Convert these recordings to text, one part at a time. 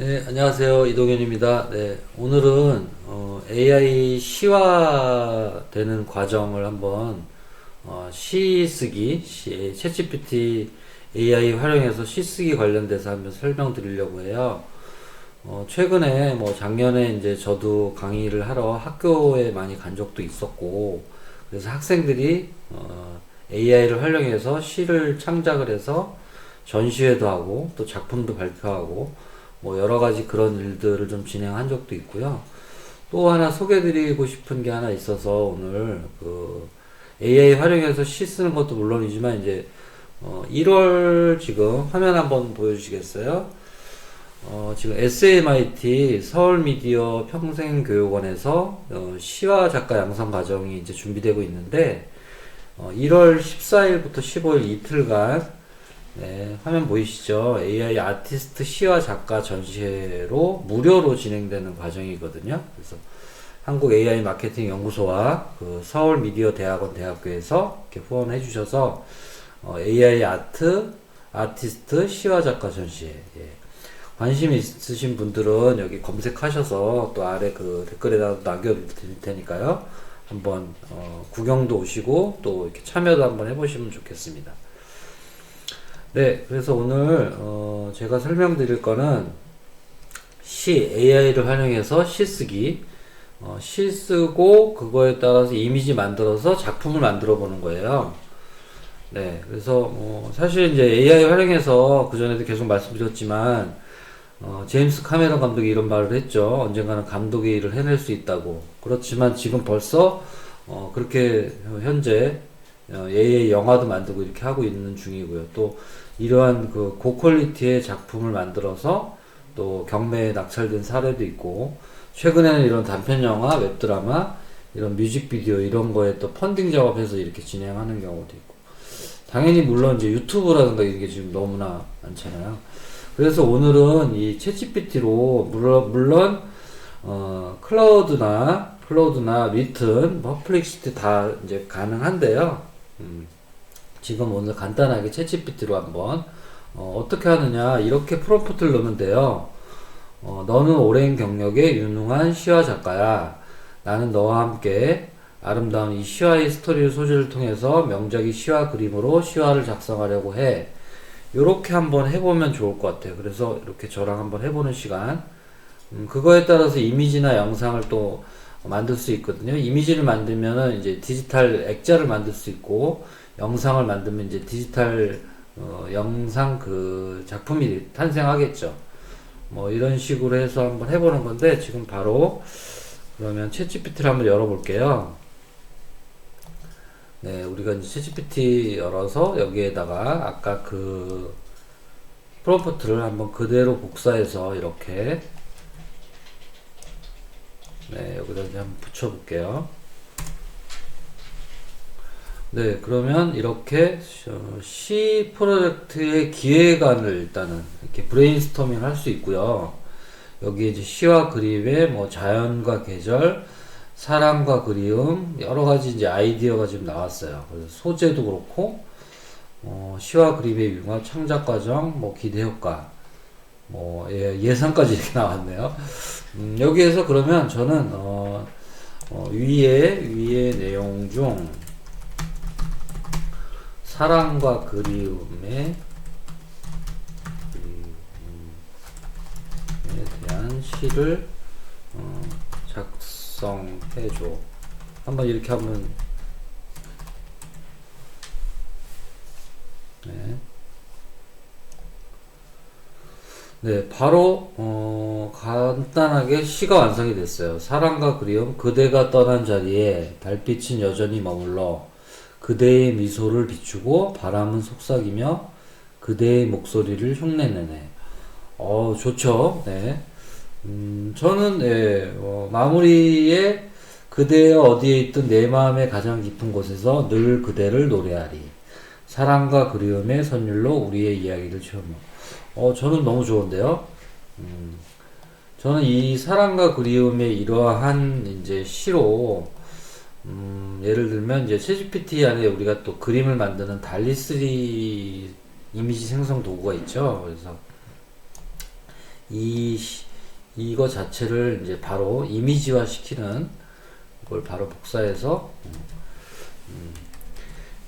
네, 안녕하세요. 이동현입니다. 네, 오늘은 어, AI 시화되는 과정을 한번 어, 시 쓰기, 시, 챗GPT AI 활용해서 시 쓰기 관련돼서 한번 설명드리려고 해요. 어, 최근에 뭐 작년에 이제 저도 강의를 하러 학교에 많이 간 적도 있었고, 그래서 학생들이 어, AI를 활용해서 시를 창작을 해서 전시회도 하고 또 작품도 발표하고 뭐 여러 가지 그런 일들을 좀 진행한 적도 있고요. 또 하나 소개드리고 싶은 게 하나 있어서 오늘 그 AI 활용해서 시 쓰는 것도 물론이지만 이제 어 1월 지금 화면 한번 보여주시겠어요? 어 지금 SMIT 서울미디어 평생교육원에서 어 시와 작가 양성 과정이 이제 준비되고 있는데 어 1월 14일부터 15일 이틀간 네, 화면 보이시죠? AI 아티스트 시와 작가 전시회로 무료로 진행되는 과정이거든요. 그래서 한국 AI 마케팅 연구소와 그 서울 미디어 대학원 대학교에서 이렇게 후원해 주셔서 어, AI 아트 아티스트 시와 작가 전시회 예. 관심 있으신 분들은 여기 검색하셔서 또 아래 그 댓글에다 남겨드릴 테니까요. 한번 어, 구경도 오시고 또 이렇게 참여도 한번 해보시면 좋겠습니다. 네, 그래서 오늘 어, 제가 설명드릴 거는 시 AI를 활용해서 시 쓰기, 어, 시 쓰고 그거에 따라서 이미지 만들어서 작품을 만들어 보는 거예요. 네, 그래서 뭐 사실 이제 AI 활용해서 그 전에도 계속 말씀드렸지만 어, 제임스 카메론 감독이 이런 말을 했죠. 언젠가는 감독의 일을 해낼 수 있다고. 그렇지만 지금 벌써 어, 그렇게 현재 어, AI 영화도 만들고 이렇게 하고 있는 중이고요. 또 이러한 그 고퀄리티의 작품을 만들어서 또 경매에 낙찰된 사례도 있고 최근에는 이런 단편 영화, 웹드라마, 이런 뮤직비디오 이런 거에 또 펀딩 작업해서 이렇게 진행하는 경우도 있고 당연히 물론 이제 유튜브라든가 이게 지금 너무나 많잖아요. 그래서 오늘은 이 챗GPT로 물론 물론 어, 클라우드나 클라우드나 리튼, 퍼플릭시티 다 이제 가능한데요. 음, 지금 오늘 간단하게 챗GPT로 한번 어, 떻게 하느냐 이렇게 프롬프트를 넣으면 돼요. 어, 너는 오랜 경력의 유능한 시화 작가야. 나는 너와 함께 아름다운 이 시화의 스토리를 소재를 통해서 명작의 시화 그림으로 시화를 작성하려고 해. 요렇게 한번 해보면 좋을 것 같아요. 그래서 이렇게 저랑 한번 해보는 시간. 음, 그거에 따라서 이미지나 영상을 또 만들 수 있거든요. 이미지를 만들면은 이제 디지털 액자를 만들 수 있고, 영상을 만들면 이제 디지털 어, 영상 그 작품이 탄생하겠죠. 뭐 이런 식으로 해서 한번 해보는 건데 지금 바로 그러면 챗GPT를 한번 열어볼게요. 네, 우리가 이제 챗GPT 열어서 여기에다가 아까 그 프롬프트를 한번 그대로 복사해서 이렇게 네, 여기다 한번 붙여볼게요. 네, 그러면 이렇게 C 프로젝트의 기획안을 일단은 이렇게 브레인스토밍 할 수 있고요. 여기 이제 시와 그림의 뭐 자연과 계절, 사랑과 그리움, 여러 가지 이제 아이디어가 지금 나왔어요. 그래서 소재도 그렇고, 어, 시와 그림의 융합 창작 과정, 뭐 기대 효과, 뭐 예, 상까지 이렇게 나왔네요. 음, 여기에서 그러면 저는 어, 어, 위에 위의 내용 중 사랑과 그리움에 대한 시를 어, 작성해줘. 한번 이렇게 하면 네. 네, 바로 어, 간단하게 시가 완성이 됐어요. 사랑과 그리움, 그대가 떠난 자리에 달빛은 여전히 머물러 그대의 미소를 비추고 바람은 속삭이며 그대의 목소리를 흉내내네. 어, 좋죠. 네. 음, 저는, 네, 어, 마무리에 그대 어디에 있든 내 마음의 가장 깊은 곳에서 늘 그대를 노래하리. 사랑과 그리움의 선율로 우리의 이야기를 채우며. 어, 저는 너무 좋은데요. 음, 저는 이 사랑과 그리움의 이러한 이제 시로 음, 예를 들면 이제 챗GPT 안에 우리가 또 그림을 만드는 달리3 이미지 생성 도구가 있죠. 그래서 이 시- 이거 자체를 이제 바로 이미지화 시키는 걸 바로 복사해서 음, 음,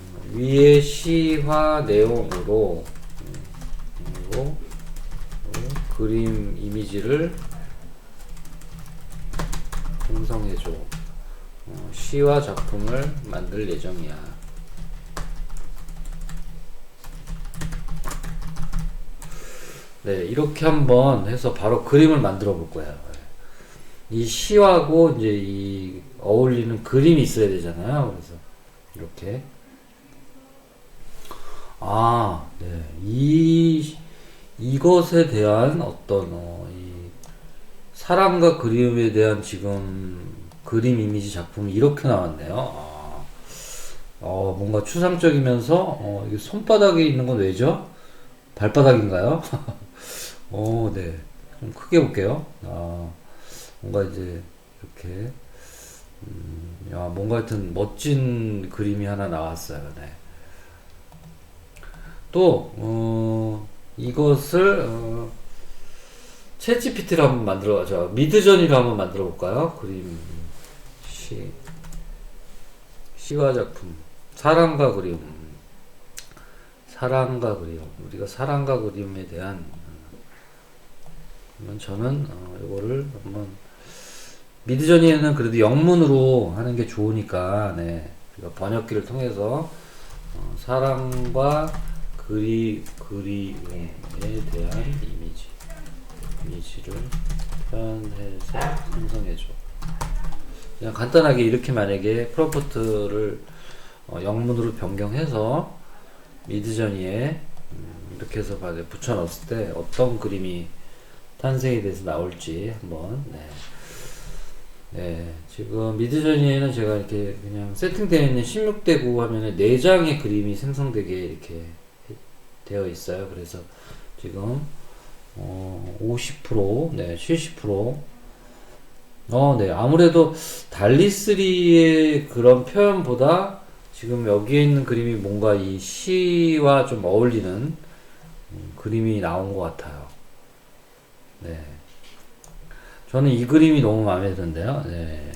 음, 위에 시화 내용으로 음, 그리고 어, 그림 이미지를 생성해줘. 어, 시와 작품을 만들 예정이야. 네, 이렇게 한번 해서 바로 그림을 만들어 볼 거예요. 이 시하고 이제 이 어울리는 그림이 있어야 되잖아요. 그래서 이렇게 아, 네, 이 이것에 대한 어떤 어, 이 사람과 그림에 대한 지금 그림 이미지 작품이 이렇게 나왔네요. 아, 어, 뭔가 추상적이면서 어, 손바닥에 있는 건 왜죠? 발바닥인가요? 어, 네. 좀 크게 볼게요. 아, 뭔가 이제 이렇게 음, 야, 뭔가 하여튼 멋진 그림이 하나 나왔어요. 네. 또 어, 이것을 어, 챗GPT로 한번 만들어 저 미드저니로 한번 만들어 볼까요? 그림 시 시와 작품. 사랑과 그림 사랑과 그림 우리가 사랑과 그림에 대한 그러면 저는 어, 이거를 한번 미드저니에는 그래도 영문으로 하는 게 좋으니까 네. 번역기를 통해서 어, 사랑과 그리 그리움에 대한 이미지 이미지를 표현해서 생성해줘. 그냥 간단하게 이렇게 만약에 프롬프트를 어, 영문으로 변경해서 미드저니에 음, 이렇게 해서 받아 붙여 넣었을 때 어떤 그림이 탄생이 돼서 나올지 한번 네. 네, 지금 미드저니에는 제가 이렇게 그냥 세팅되어 있는 16대 9 화면에 4장의 그림이 생성되게 이렇게 해- 되어 있어요. 그래서 지금 어, 50%, 네, 70%. 어, 네. 아무래도 달리3의 그런 표현보다 지금 여기에 있는 그림이 뭔가 이 시와 좀 어울리는 음, 그림이 나온 것 같아요. 네. 저는 이 그림이 너무 마음에 드는데요. 네.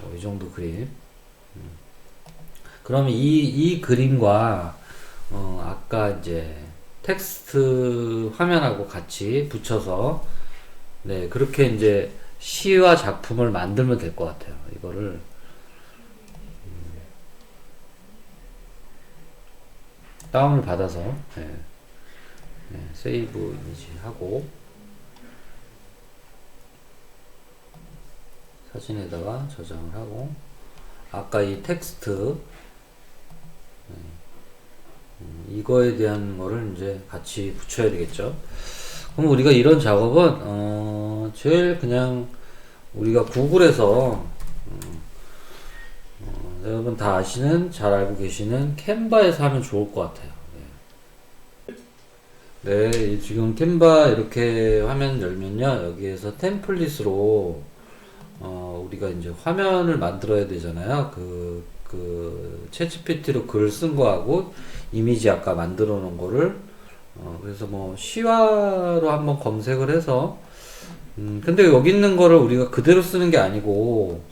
뭐, 이 정도 그림. 음. 그러면 이, 이 그림과, 어, 아까 이제 텍스트 화면하고 같이 붙여서, 네, 그렇게 이제 시와 작품을 만들면 될 것 같아요. 이거를. 음, 다운을 받아서, 네. 네, 세이브 이미지 하고, 사진에다가 저장을 하고 아까 이 텍스트 이거에 대한 거를 이제 같이 붙여야 되겠죠. 그럼 우리가 이런 작업은 어, 제일 그냥 우리가 구글에서 음, 어, 여러분 다 아시는 잘 알고 계시는 캔바에서 하면 좋을 것 같아요. 네, 네, 이 지금 캔바 이렇게 화면 열면요 여기에서 템플릿으로 어, 우리가 이제 화면을 만들어야 되잖아요. 그, 그, 챗GPT로 글 쓴 거하고 이미지 아까 만들어 놓은 거를, 어, 그래서 뭐, 시화로 한번 검색을 해서, 음, 근데 여기 있는 거를 우리가 그대로 쓰는 게 아니고,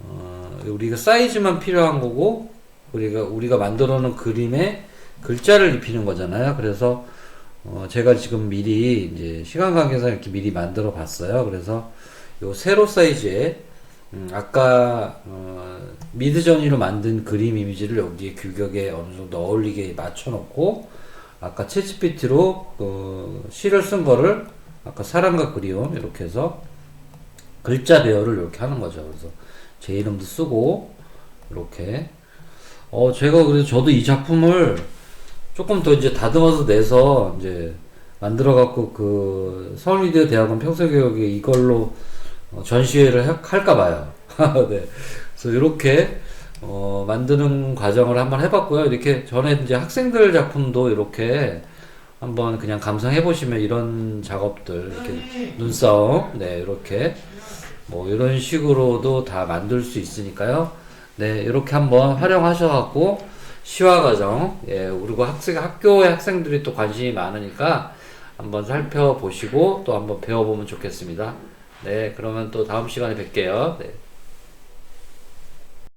어, 우리가 사이즈만 필요한 거고, 우리가, 우리가 만들어 놓은 그림에 글자를 입히는 거잖아요. 그래서, 어, 제가 지금 미리, 이제, 시간 관계상 이렇게 미리 만들어 봤어요. 그래서, 요 세로 사이즈에 음, 아까 어, 미드저니로 만든 그림 이미지를 여기에 규격에 어느 정도 어울리게 맞춰 놓고 아까 챗GPT로 어, 시를 쓴 거를 아까 사람과 그리움 이렇게 해서 글자 배열을 이렇게 하는 거죠. 그래서 제 이름도 쓰고 이렇게 어 제가 그래서 저도 이 작품을 조금 더 이제 다듬어서 내서 이제 만들어 갖고 그 서울미디어 대학원 평소교육에 이걸로 어, 전시회를 하- 할까 봐요. 네. 그래서 이렇게 어, 만드는 과정을 한번 해봤고요. 이렇게 전에 이제 학생들 작품도 이렇게 한번 그냥 감상해 보시면 이런 작업들 이렇게 눈싸움 네 이렇게 뭐 이런 식으로도 다 만들 수 있으니까요. 네 이렇게 한번 활용하셔갖고 시화 과정 예 그리고 학생 학교의 학생들이 또 관심이 많으니까 한번 살펴보시고 또 한번 배워보면 좋겠습니다. 네, 그러면 또 다음 시간에 뵐게요. 네.